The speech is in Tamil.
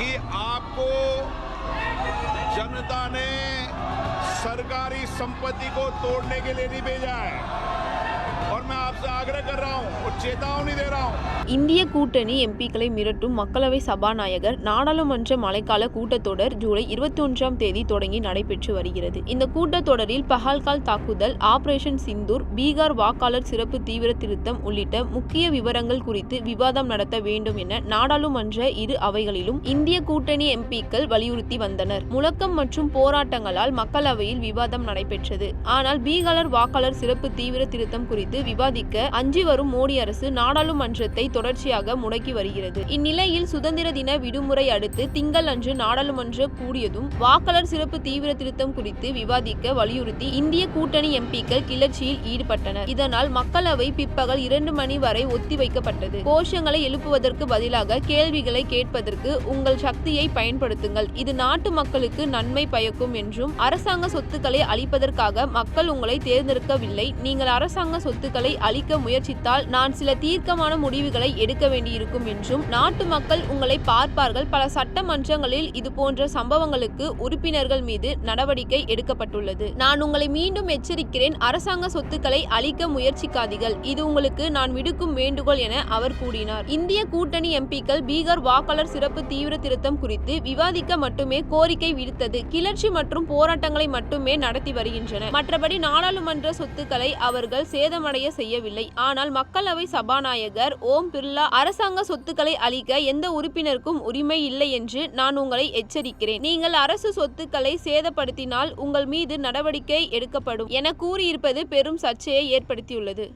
कि आपको जनता ने सरकारी संपत्ति को तोड़ने के लिए नहीं भेजा है। और मैं आपसे आग्रह कर रहा हूँ और चेतावनी दे रहा हूँ இந்திய கூட்டணி எம்பிக்களை மிரட்டும் மக்களவை சபாநாயகர் நாடாளுமன்ற மழைக்கால கூட்டத்தொடர் ஜூலை இருபத்தி ஒன்றாம் தேதி தொடங்கி நடைபெற்று வருகிறது. இந்த கூட்டத்தொடரில் பஹால்கால் தாக்குதல் ஆபரேஷன் சிந்தூர் பீகார் வாக்காளர் சிறப்பு தீவிர திருத்தம் உள்ளிட்ட முக்கிய விவரங்கள் குறித்து விவாதம் நடத்த வேண்டும் என நாடாளுமன்ற இரு அவைகளிலும் இந்திய கூட்டணி எம்பிக்கள் வலியுறுத்தி வந்தனர். முழக்கம் மற்றும் போராட்டங்களால் மக்களவையில் விவாதம் நடைபெற்றது. ஆனால் பீகார் வாக்காளர் சிறப்பு தீவிர திருத்தம் குறித்து விவாதிக்க அஞ்சி வரும் மோடி அரசு நாடாளுமன்றத்தை தொடர்ச்சியாக முடக்கி வருகிறது. இந்நிலையில் சுதந்திர தின விடுமுறை அடுத்து திங்கள் அன்று நாடாளுமன்ற கூடியதும் வாக்காளர் சிறப்பு தீவிர திருத்தம் குறித்து விவாதிக்க வலியுறுத்தி இந்திய கூட்டணி எம்பிக்கள் கிளர்ச்சியில் ஈடுபட்டனர். இதனால் மக்களவை பிற்பகல் இரண்டு மணி வரை ஒத்திவைக்கப்பட்டது கோஷங்களை எழுப்புவதற்கு பதிலாக கேள்விகளை கேட்பதற்கு உங்கள் சக்தியை பயன்படுத்துங்கள். இது நாட்டு மக்களுக்கு நன்மை பயக்கும் என்றும் அரசாங்க சொத்துக்களை அளிப்பதற்காக மக்கள் உங்களை தேர்ந்தெடுக்கவில்லை. நீங்கள் அரசாங்க சொத்துக்களை அளிக்க முயற்சித்தால் நான் சில தீர்க்கமான முடிவுகளை எடுக்க வேண்டியிருக்கும் என்றும் நாட்டு மக்கள் உங்களை பார்ப்பார்கள். பல சட்டமன்றங்களில் இது போன்ற சம்பவங்களுக்கு உறுப்பினர்கள் மீது நடவடிக்கை எடுக்கப்பட்டுள்ளது. நான் உங்களை மீண்டும் எச்சரிக்கிறேன். அரசாங்க சொத்துக்களை அளிக்க முயற்சிக்காதீர்கள். இது உங்களுக்கு நான் விடுக்கும் வேண்டுகோள் என அவர் கூறினார். இந்திய கூட்டணி எம்பிக்கள் பீகார் வாக்காளர் சிறப்பு தீவிர திருத்தம் குறித்து விவாதிக்க மட்டுமே கோரிக்கை விடுத்தது. கிளர்ச்சி மற்றும் போராட்டங்களை மட்டுமே நடத்தி வருகின்றன மற்றபடி நாடாளுமன்ற சொத்துக்களை அவர்கள் சேதமடைய செய்யவில்லை. ஆனால் மக்களவை சபாநாயகர் ஓம் பிர்லா அரசாங்க சொத்துக்களை அளிக்க எந்த உறுப்பினருக்கும் உரிமை இல்லை என்று நான் உங்களை எச்சரிக்கிறேன். நீங்கள் அரசு சொத்துக்களை சேதப்படுத்தினால் உங்கள் மீது நடவடிக்கை எடுக்கப்படும் என கூறியிருப்பது பெரும் சர்ச்சையை ஏற்படுத்தியுள்ளது.